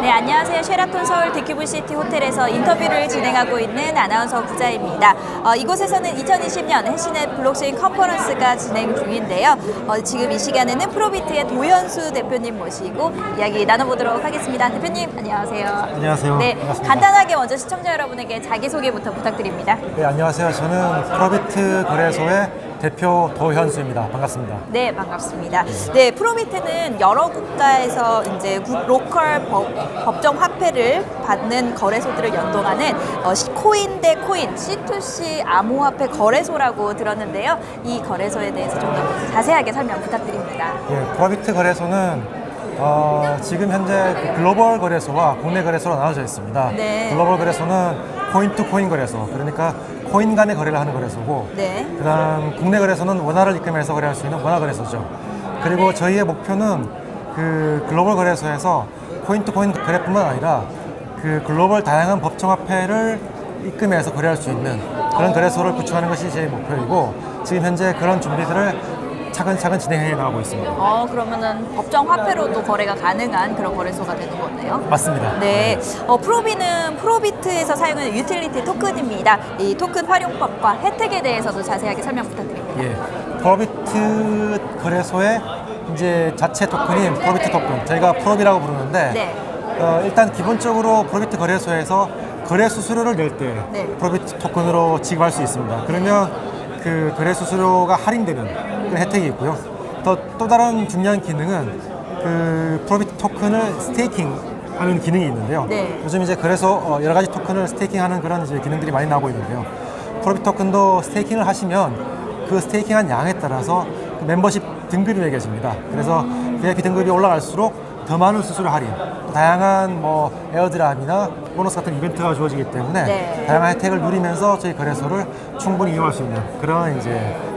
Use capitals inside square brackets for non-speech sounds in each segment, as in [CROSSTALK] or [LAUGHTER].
네, 안녕하세요. 쉐라톤 서울 디큐브시티 호텔에서 인터뷰를 진행하고 있는 아나운서 부자입니다. 어, 이곳에서는 2020년 해시넷 블록체인 컨퍼런스가 진행 중인데요. 어, 지금 이 시간에는 프로비트의 도현수 대표님 모시고 이야기 나눠보도록 하겠습니다. 대표님, 안녕하세요. 안녕하세요. 네, 반갑습니다. 간단하게 먼저 시청자 여러분에게 자기소개부터 부탁드립니다. 네, 안녕하세요. 저는 프로비트 거래소의 대표 도현수입니다. 반갑습니다. 네, 반갑습니다. 네, 프로비트는 여러 국가에서 이제 국- 로컬 법, 법정 화폐를 받는 거래소들을 연동하는 어, 시- 코인 대 코인 C2C 암호화폐 거래소라고 들었는데요. 이 거래소에 대해서 좀 더 자세하게 설명 부탁드립니다. 예, 프로비트 거래소는 어, 지금 현재 그 글로벌 거래소와 국내 거래소로 나눠져 있습니다. 네. 글로벌 거래소는 코인 투 코인 거래소, 그러니까 코인 간의 거래를 하는 거래소고, 네. 그다음 국내 거래소는 원화를 입금해서 거래할 수 있는 원화 거래소죠. 그리고 저희의 목표는 그 글로벌 거래소에서 코인 투 코인 거래뿐만 아니라 그 글로벌 다양한 법정화폐를 입금해서 거래할 수 있는 그런 거래소를 구축하는 것이 제 목표이고 지금 현재 그런 준비들을 차근차근 진행해 나가고 있습니다. 어, 그러면은 법정 화폐로도 거래가 가능한 그런 거래소가 되는 거네요. 맞습니다. 네, 어, 프로비는 프로비트에서 사용하는 유틸리티 토큰입니다. 이 토큰 활용법과 혜택에 대해서도 자세하게 설명 부탁드립니다. 예, 프로비트 거래소의 이제 자체 토큰인 프로비트 토큰, 저희가 프로비라고 부르는데 네. 어, 일단 기본적으로 프로비트 거래소에서 거래 수수료를 낼때 네. 프로비트 토큰으로 지급할 수 있습니다. 그러면 그 거래 수수료가 할인되는 그런 혜택이 있고요. 또, 또 다른 중요한 기능은 그 프로비트 토큰을 스테이킹 하는 기능이 있는데요. 네. 요즘 이제 그래서 어, 여러 가지 토큰을 스테이킹하는 그런 이제 기능들이 많이 나오고 있는데요. 프로비트 토큰도 스테이킹을 하시면 그 스테이킹한 양에 따라서 그 멤버십 등급이 매겨집니다. 그래서 VIP 등급이 올라갈수록 더 많은 수수료 할인, 또 다양한 뭐 에어드랍이나 보너스 같은 이벤트가 주어지기 때문에 네. 다양한 혜택을 누리면서 저희 거래소를 충분히 이용할 수 있는 그런 이제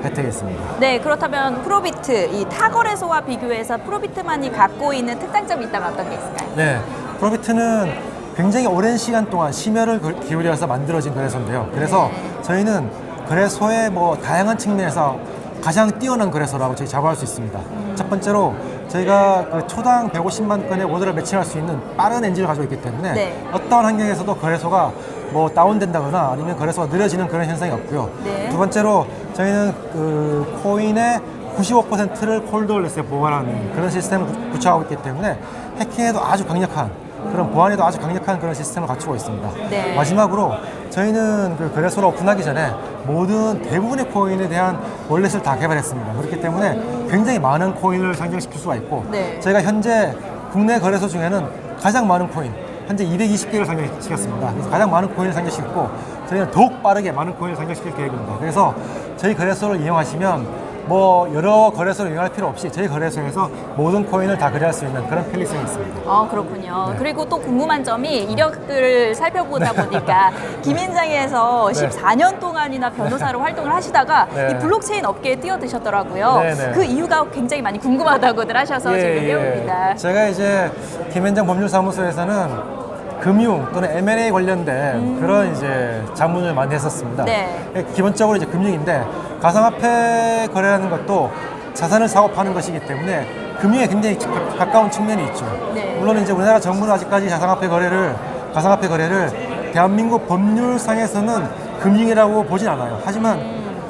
혜택이 있습니다. 네, 그렇다면 프로비트 이 타거래소와 비교해서 프로비트만이 갖고 있는 특장점이 있다면 어떤 게 있을까요? 네, 프로비트는 굉장히 오랜 시간 동안 심혈을 그- 기울여서 만들어진 거래소인데요. 그래서 저희는 거래소의 뭐 다양한 측면에서 가장 뛰어난 거래소라고 저희 자부할 수 있습니다. 첫 번째로 저희가 그 초당 150만 건의 오더를 매칭할 수 있는 빠른 엔진을 가지고 있기 때문에 네. 어떠한 환경에서도 거래소가 뭐 다운된다거나 아니면 거래소가 느려지는 그런 현상이 없고요. 네. 두 번째로 저희는 그 코인의 95%를 콜드월렛에 보관하는 그런 시스템을 구- 구축하고 있기 때문에 해킹에도 아주 강력한 그런 보안에도 아주 강력한 그런 시스템을 갖추고 있습니다. 네. 마지막으로 저희는 그 거래소를 오픈하기 전에 모든 대부분의 코인에 대한 월렛을 다 개발했습니다. 그렇기 때문에 굉장히 많은 코인을 상장시킬 수가 있고 네. 저희가 현재 국내 거래소 중에는 가장 많은 코인 현재 220개를 상장시켰습니다. 그래서 가장 많은 코인을 상장시켰고 저희는 더욱 빠르게 많은 코인을 상장시킬 계획입니다. 그래서 저희 거래소를 이용하시면 뭐 여러 거래소를 이용할 필요 없이 저희 거래소에서 모든 코인을 다 거래할 수 있는 그런 편리성이 있습니다. 어, 그렇군요. 네. 그리고 또 궁금한 점이 이력들을 살펴보다 보니까 [LAUGHS] 네. 14년 동안이나 변호사로 활동을 하시다가 네. 이 블록체인 업계에 뛰어드셨더라고요. 네, 네. 그 이유가 굉장히 많이 궁금하다고들 하셔서 준비해옵니다. 제가 이제 김현장 법률사무소에서는 금융 또는 M&A 관련된 그런 이제 자문을 많이 했었습니다. 음. 네. 기본적으로 이제 금융인데 가상화폐 거래라는 것도 자산을 사고 파는 것이기 때문에 금융에 굉장히 가- 가까운 측면이 있죠. 네. 물론 이제 우리나라 정부는 아직까지 가상화폐 거래를 가상화폐 거래를 대한민국 법률상에서는 금융이라고 보진 않아요. 하지만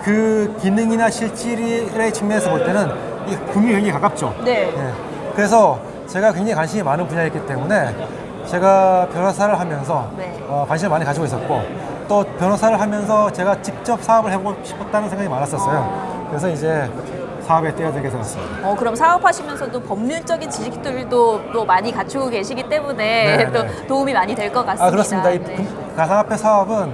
그 기능이나 실질의 측면에서 볼 때는 이 금융이 굉장히 가깝죠. 네. 예. 그래서 제가 굉장히 관심이 많은 분야였기 때문에 제가 변호사를 하면서 네. 어, 관심을 많이 가지고 있었고 또 변호사를 하면서 제가 직접 사업을 해보고 싶었다는 생각이 많았었어요. 그래서 이제 사업에 뛰어들게 되었습니다. 어, 그럼 사업하시면서도 법률적인 지식들도 또 많이 갖추고 계시기 때문에 네, 또 네. 도움이 많이 될 것 같습니다. 아 그렇습니다. 이 네. 금- 가상화폐 사업은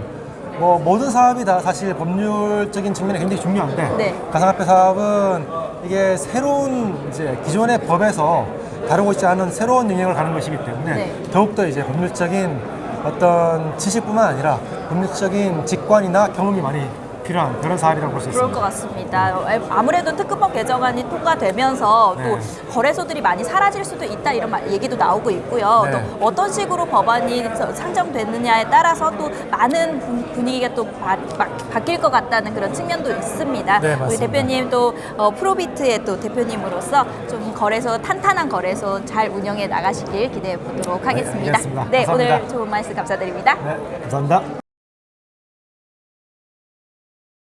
뭐 모든 사업이 다 사실 법률적인 측면이 굉장히 중요한데 네. 가상화폐 사업은 이게 새로운 이제 기존의 법에서 다루고 있지 않은 새로운 영역을 가는 것이기 때문에 네. 더욱더 이제 법률적인 어떤 지식뿐만 아니라 법률적인 직관이나 경험이 많이 필요한 그런 사업이라고 볼 수 그럴 있습니다. 것 같습니다. 아무래도 특급법 개정안이 통과되면서 네. 또 거래소들이 많이 사라질 수도 있다 이런 말- 얘기도 나오고 있고요. 네. 또 어떤 식으로 법안이 서- 상정됐느냐에 따라서 또 많은 분- 분위기가 또 바, 바, 바뀔 것 같다는 그런 측면도 있습니다. 네, 우리 맞습니다. 대표님 또 어, 프로비트의 또 대표님으로서 좀 거래소 탄탄한 거래소 잘 운영해 나가시길 기대해 보도록 하겠습니다. 알겠습니다. 네, 감사합니다. 오늘 좋은 말씀 감사드립니다. 네, 감사합니다.